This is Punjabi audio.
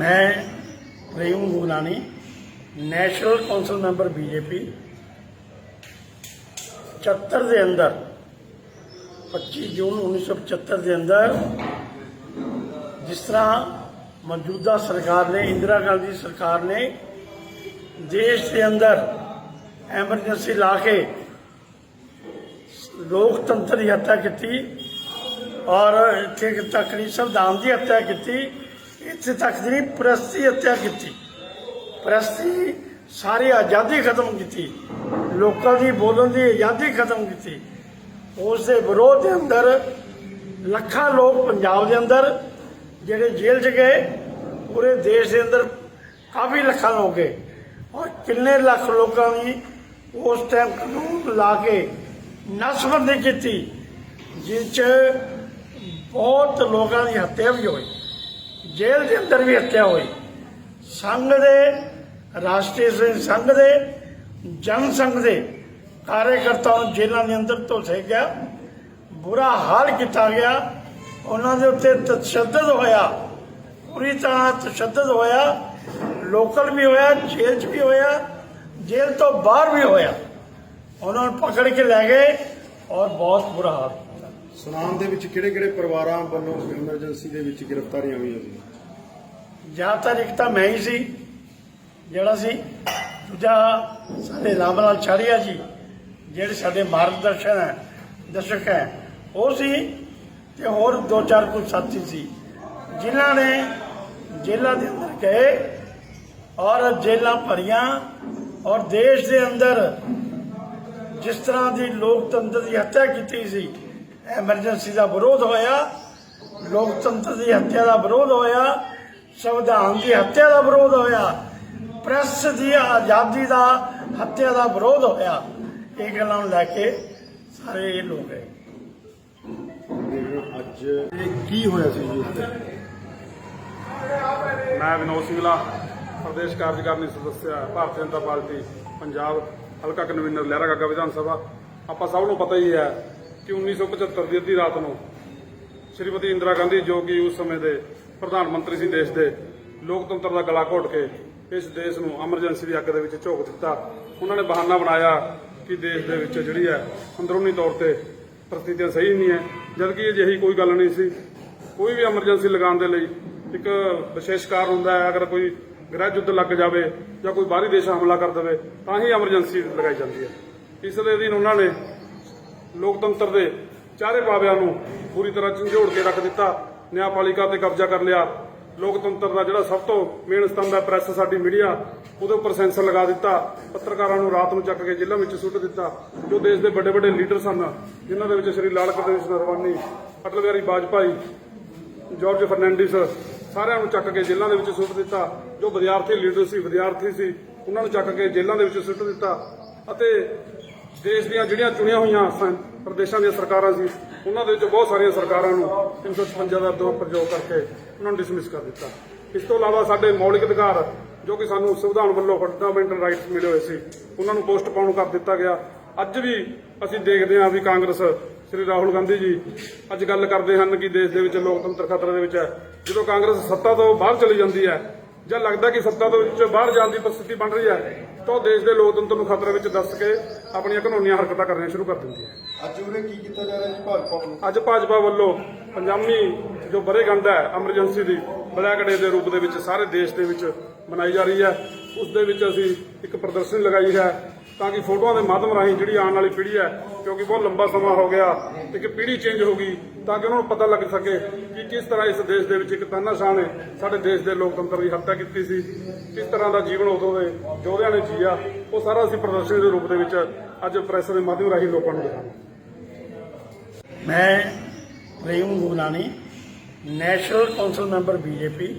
ਮੈਂ Prem Guglani national council member BJP 74 ਦੇ ਅੰਦਰ 25 ਜੂਨ 1975 ਦੇ ਅੰਦਰ, ਜਿਸ ਤਰ੍ਹਾਂ ਮੌਜੂਦਾ ਸਰਕਾਰ ਨੇ, ਇੰਦਰਾ ਗਾਂਧੀ ਸਰਕਾਰ ਨੇ ਦੇਸ਼ ਦੇ ਅੰਦਰ ਐਮਰਜੈਂਸੀ ਲਾ ਕੇ ਲੋਕਤੰਤਰ ਦੀ ਹੱਤਿਆ ਕੀਤੀ ਔਰ ਇੱਥੇ ਤੱਕ ਨਹੀਂ ਸੰਵਿਧਾਨ ਦੀ ਹੱਤਿਆ ਕੀਤੀ। ਇੱਥੇ ਤੱਕ ਦੀ ਪ੍ਰੈਸ ਦੀ ਹੱਤਿਆ ਕੀਤੀ। ਪ੍ਰੈਸ ਦੀ ਸਾਰੀ ਆਜ਼ਾਦੀ ਖਤਮ ਕੀਤੀ। ਲੋਕਾਂ ਦੀ ਬੋਲਣ ਦੀ ਆਜ਼ਾਦੀ ਖਤਮ ਕੀਤੀ। ਉਸ ਦੇ ਵਿਰੋਧ ਦੇ ਅੰਦਰ ਲੱਖਾਂ ਲੋਕ ਪੰਜਾਬ ਦੇ ਅੰਦਰ ਜਿਹੜੇ ਜੇਲ੍ਹ 'ਚ ਗਏ, ਪੂਰੇ ਦੇਸ਼ ਦੇ ਅੰਦਰ ਕਾਫੀ ਲੱਖਾਂ ਲੋਕ ਗਏ। ਔਰ ਕਿੰਨੇ ਲੱਖ ਲੋਕਾਂ ਦੀ ਉਸ ਟਾਈਮ ਕਾਨੂੰਨ ਲਾ ਕੇ ਨਸਬੰਦੀ ਕੀਤੀ, ਜਿਸ 'ਚ ਬਹੁਤ ਲੋਕਾਂ ਦੀ ਹੱਤਿਆ ਵੀ ਹੋਈ। ਜੇਲ੍ਹ ਦੇ ਅੰਦਰ ਵੀ ਹੱਤਿਆ ਹੋਈ। ਸੰਘ ਦੇ, ਰਾਸ਼ਟਰੀ ਸੰਘ ਦੇ, ਜਨ ਸੰਘ ਦੇ ਕਾਰਜਕਰਤਾਵਾਂ ਨੂੰ ਜੇਲ੍ਹਾਂ ਦੇ ਅੰਦਰ ਧੋਸੇ ਗਿਆ। ਬੁਰਾ ਹਾਲ ਕੀਤਾ ਗਿਆ। ਉਹਨਾਂ ਦੇ ਉੱਤੇ ਤਸ਼ੱਦਦ ਹੋਇਆ। ਪੂਰੀ ਤਰ੍ਹਾਂ ਤਸ਼ੱਦਦ ਹੋਇਆ। ਲੋਕਲ ਵੀ ਹੋਇਆ, ਜੇਲ੍ਹ 'ਚ ਵੀ ਹੋਇਆ, ਜੇਲ੍ਹ ਤੋਂ ਬਾਹਰ ਵੀ ਹੋਇਆ। ਉਹਨਾਂ ਨੂੰ ਪਕੜ ਕੇ ਲੈ ਗਏ ਔਰ ਬਹੁਤ ਬੁਰਾ ਹਾਲ। ਸੁਨਾਮ ਦੇ ਵਿੱਚ ਕਿਹੜੇ ਕਿਹੜੇ ਪਰਿਵਾਰਾਂ ਵੱਲੋਂ ਐਮਰਜੈਂਸੀ ਦੇ ਵਿੱਚ ਗ੍ਰਿਫਤਾਰੀਆਂ ਹੋਈਆਂ ਸੀ? ਜ਼ਿਆਦਾਤਰ ਇੱਕ ਤਾਂ ਮੈਂ ਹੀ ਸੀ, ਜਿਹੜਾ ਸੀ, ਦੂਜਾ ਸਾਡੇ ਰਾਮ ਲਾਲ ਛਾੜੀਆ ਜੀ, ਜਿਹੜੇ ਸਾਡੇ ਮਾਰਗਦਰਸ਼ਨ ਹੈ, ਦਰਸ਼ਕ ਹੈ, ਉਹ ਸੀ ਤੇ ਹੋਰ ਦੋ ਚਾਰ ਕੁਝ ਸਾਥੀ ਸੀ, ਜਿਨ੍ਹਾਂ ਨੇ ਜੇਲ੍ਹਾਂ ਦੇ ਅੰਦਰ ਗਏ ਔਰ ਜੇਲ੍ਹਾਂ ਭਰੀਆਂ ਔਰ ਦੇਸ਼ ਦੇ ਅੰਦਰ ਜਿਸ ਤਰ੍ਹਾਂ ਦੀ ਲੋਕਤੰਤਰ ਦੀ ਹੱਤਿਆ ਕੀਤੀ ਸੀ ਐਮਰਜੈਂਸੀ ਦਾ ਵਿਰੋਧ ਹੋਇਆ ਲੋਕਤੰਤਰ ਦੀ ਹੱਤਿਆ ਦਾ ਵਿਰੋਧ ਹੋਇਆ ਸੰਵਿਧਾਨ ਦੀ ਹੱਤਿਆ ਦਾ ਵਿਰੋਧ ਹੋਇਆ ਪ੍ਰੈਸ ਦੀ ਆਜ਼ਾਦੀ ਦਾ ਹੱਤਿਆ ਦਾ ਵਿਰੋਧ ਹੋਇਆ ਇਹ ਗੱਲਾਂ ਨੂੰ ਲੈ ਕੇ ਸਾਰੇ ਇਹ ਲੋਕ ਹੈ ਅੱਜ ਕੀ ਹੋਇਆ ਸੀ ਜੀ ਉੱਥੇ ਮੈਂ ਵਿਨੋਦ ਸਿੰਘਲਾ ਪ੍ਰਦੇਸ਼ ਕਾਰਜਕਾਰਨੀ ਸਦੱਸਿਆ ਭਾਰਤੀ ਜਨਤਾ ਪਾਰਟੀ ਪੰਜਾਬ ਹਲਕਾ ਕਨਵੀਨਰ ਲਹਿਰਾ ਗਾਗਾ ਵਿਧਾਨ ਸਭਾ। ਆਪਾਂ ਸਭ ਨੂੰ ਪਤਾ ਹੀ ਹੈ ਕਿ 1975 ਦੀ ਅੱਧੀ ਰਾਤ ਨੂੰ ਸ਼੍ਰੀਮਤੀ ਇੰਦਰਾ ਗਾਂਧੀ, ਜੋ ਕਿ ਉਸ ਸਮੇਂ ਦੇ ਪ੍ਰਧਾਨ ਮੰਤਰੀ ਸੀ ਦੇਸ਼ ਦੇ, ਲੋਕਤੰਤਰ ਦਾ ਗਲਾ ਘੋਟ ਕੇ ਇਸ ਦੇਸ਼ ਨੂੰ ਐਮਰਜੈਂਸੀ ਦੀ ਅੱਗ ਦੇ ਵਿੱਚ ਝੋਕ ਦਿੱਤਾ। ਉਹਨਾਂ ਨੇ ਬਹਾਨਾ ਬਣਾਇਆ ਕਿ ਦੇਸ਼ ਦੇ ਵਿੱਚ ਜਿਹੜੀ ਹੈ, ਅੰਦਰੂਨੀ ਤੌਰ ਤੇ ਪ੍ਰਸਥਿਤੀਆਂ ਸਹੀ ਨਹੀਂ ਹੈ। ਜਦਕਿ ਅਜਿਹੀ ਕੋਈ ਗੱਲ ਨਹੀਂ ਸੀ। ਕੋਈ ਵੀ ਐਮਰਜੈਂਸੀ ਲਗਾਉਣ ਦੇ ਲਈ ਇੱਕ ਵਿਸ਼ੇਸ਼ ਕਾਰਨ ਹੁੰਦਾ ਹੈ। ਅਗਰ ਕੋਈ ਗ੍ਰਹਿ ਯੁੱਧ ਲੱਗ ਜਾਵੇ ਜਾਂ ਕੋਈ ਬਾਹਰੀ ਦੇਸ਼ ਹਮਲਾ ਕਰ ਦੇਵੇ, ਤਾਂ ਹੀ ਐਮਰਜੈਂਸੀ ਲਗਾਈ ਜਾਂਦੀ ਹੈ। ਇਸ ਦੇ ਅਧੀਨ ਉਹਨਾਂ ਨੇ ਲੋਕਤੰਤਰ ਦੇ ਚਾਰੇ ਪਾਵਿਆਂ ਨੂੰ ਪੂਰੀ ਤਰ੍ਹਾਂ ਝੰਜੋੜ ਕੇ ਰੱਖ ਦਿੱਤਾ, ਨਿਆਂਪਾਲਿਕਾ ਤੇ ਕਬਜ਼ਾ ਕਰ ਲਿਆ। ਲੋਕਤੰਤਰ ਦਾ ਜਿਹੜਾ ਸਭ ਤੋਂ ਮੇਨ ਸਤੰਭ ਹੈ ਪ੍ਰੈਸ ਸਾਡੀ ਮੀਡੀਆ ਉਹਦੇ ਉੱਪਰ ਸੈਂਸਰ ਲਗਾ ਦਿੱਤਾ। ਪੱਤਰਕਾਰਾਂ ਨੂੰ ਰਾਤ ਨੂੰ ਚੱਕ ਕੇ ਜੇਲ੍ਹਾਂ ਵਿੱਚ ਸੁੱਟ ਦਿੱਤਾ। ਜੋ ਦੇਸ਼ ਦੇ ਵੱਡੇ ਵੱਡੇ ਲੀਡਰ ਸਨ ਜਿਨ੍ਹਾਂ ਦੇ ਵਿੱਚ ਸ਼੍ਰੀ ਲਾਲ ਕ੍ਰਿਸ਼ਨ ਨਰਵਾਨੀ, ਅਟਲ ਬਿਹਾਰੀ ਵਾਜਪਾਈ ਜਾਰਜ ਫਰਨੈਂਡਿਸ ਸਾਰਿਆਂ ਨੂੰ ਚੱਕ ਕੇ ਜੇਲ੍ਹਾਂ ਦੇ ਵਿੱਚ ਸੁੱਟ ਦਿੱਤਾ। ਜੋ ਵਿਦਿਆਰਥੀ ਲੀਡਰ ਸੀ, ਵਿਦਿਆਰਥੀ ਸੀ, ਉਹਨਾਂ ਨੂੰ ਚੱਕ ਕੇ ਜੇਲ੍ਹਾਂ ਦੇ ਵਿੱਚ ਸੁੱਟ ਦਿੱਤਾ। ਅਤੇ ਦੇਸ਼ ਦੀਆਂ ਜਿਹੜੀਆਂ ਚੁਣੀਆਂ ਹੋਈਆਂ ਸਨ ਪ੍ਰਦੇਸ਼ਾਂ ਦੀਆਂ ਸਰਕਾਰਾਂ ਸੀ, ਉਹਨਾਂ ਦੇ ਵਿੱਚ ਬਹੁਤ ਸਾਰੀਆਂ ਸਰਕਾਰਾਂ ਨੂੰ 356 ਦਾ ਦੋ ਪ੍ਰਯੋਗ ਕਰਕੇ ਉਹਨਾਂ ਨੂੰ ਡਿਸਮਿਸ ਕਰ ਦਿੱਤਾ। ਇਸ ਤੋਂ ਇਲਾਵਾ ਸਾਡੇ ਮੌਲਿਕ ਅਧਿਕਾਰ, ਜੋ ਕਿ ਸਾਨੂੰ ਸੰਵਿਧਾਨ ਵੱਲੋਂ ਫੰਡਾਮੈਂਟਲ ਰਾਈਟਸ ਮਿਲੇ ਹੋਏ ਸੀ, ਉਹਨਾਂ ਨੂੰ ਪੋਸਟਪੋਨ ਕਰ ਦਿੱਤਾ ਗਿਆ। ਅੱਜ ਵੀ ਅਸੀਂ ਦੇਖਦੇ ਹਾਂ ਵੀ ਕਾਂਗਰਸ, ਸ੍ਰੀ ਰਾਹੁਲ ਗਾਂਧੀ ਜੀ ਅੱਜ ਗੱਲ ਕਰਦੇ ਹਨ ਕਿ ਦੇਸ਼ ਦੇ ਵਿੱਚ ਲੋਕਤੰਤਰ ਖਤਰੇ ਦੇ ਵਿੱਚ ਹੈ। ਜਦੋਂ ਕਾਂਗਰਸ ਸੱਤਾ ਤੋਂ ਬਾਹਰ ਚਲੀ ਜਾਂਦੀ ਹੈ ਜਾਂ ਲੱਗਦਾ ਕਿ ਸੱਤਾ ਤੋਂ ਵਿੱਚ ਬਾਹਰ ਜਾਣ ਦੀ ਪ੍ਰਸਥਿਤੀ ਬਣ ਰਹੀ ਹੈ ਤਾਂ ਉਹ ਦੇਸ਼ ਦੇ ਲੋਕਤੰਤਰ ਨੂੰ ਖਤਰੇ ਵਿੱਚ ਦੱਸ ਕੇ ਆਪਣੀਆਂ ਕਾਨੂੰਨੀਆਂ ਹਰਕਤਾਂ ਕਰਨੀਆਂ ਸ਼ੁਰੂ ਕਰ ਦਿੰਦੀ ਹੈ। ਅੱਜ ਉਹਨੇ ਕੀ ਕੀਤਾ ਜਾ ਰਿਹਾ ਜੀ ਭਾਜਪਾ ਵੱਲੋਂ? ਅੱਜ ਭਾਜਪਾ ਵੱਲੋਂ ਪੰਜਾਬੀ ਜੋ ਬਰੇਗੰਢ ਹੈ ਐਮਰਜੈਂਸੀ ਦੀ ਬਲੈਕ ਡੇ ਦੇ ਰੂਪ ਦੇ ਵਿੱਚ ਸਾਰੇ ਦੇਸ਼ ਦੇ ਵਿੱਚ ਮਨਾਈ ਜਾ ਰਹੀ ਹੈ। ਉਸ ਦੇ ਵਿੱਚ ਅਸੀਂ ਇੱਕ ਪ੍ਰਦਰਸ਼ਨੀ ਲਗਾਈ ਹੈ ਤਾਂ ਕਿ ਫੋਟੋਆਂ ਦੇ ਮਾਧਿਅਮ ਰਾਹੀਂ ਜਿਹੜੀ ਆਉਣ ਵਾਲੀ ਪੀੜ੍ਹੀ ਹੈ, ਕਿਉਂਕਿ ਬਹੁਤ ਲੰਬਾ ਸਮਾਂ ਹੋ ਗਿਆ, ਇੱਕ ਪੀੜ੍ਹੀ ਚੇਂਜ ਹੋ ਗਈ, ਤਾਂ ਕਿ ਉਹਨਾਂ ਨੂੰ ਪਤਾ ਲੱਗ ਸਕੇ ਕਿ ਕਿਸ ਤਰ੍ਹਾਂ ਇਸ ਦੇਸ਼ ਦੇ ਵਿੱਚ ਇੱਕ ਤਾਨਾਸ਼ਾਹ ਨੇ ਸਾਡੇ ਦੇਸ਼ ਦੇ ਲੋਕਤੰਤਰ ਦੀ ਹੱਤਿਆ ਕੀਤੀ ਸੀ, ਕਿਸ ਤਰ੍ਹਾਂ ਦਾ ਜੀਵਨ ਉਦੋਂ ਦੇ ਯੋਧਿਆਂ ਨੇ ਜੀਆ, ਉਹ ਸਾਰਾ ਅਸੀਂ ਪ੍ਰਦਰਸ਼ਨੀ ਦੇ ਰੂਪ ਦੇ ਵਿੱਚ ਅੱਜ ਪ੍ਰੈਸ ਦੇ ਮਾਧਿਅਮ ਰਾਹੀਂ ਲੋਕਾਂ ਨੂੰ ਦਿਖਾਵਾਂਗੇ। ਮੈਂ Prem Guglani national council member BJP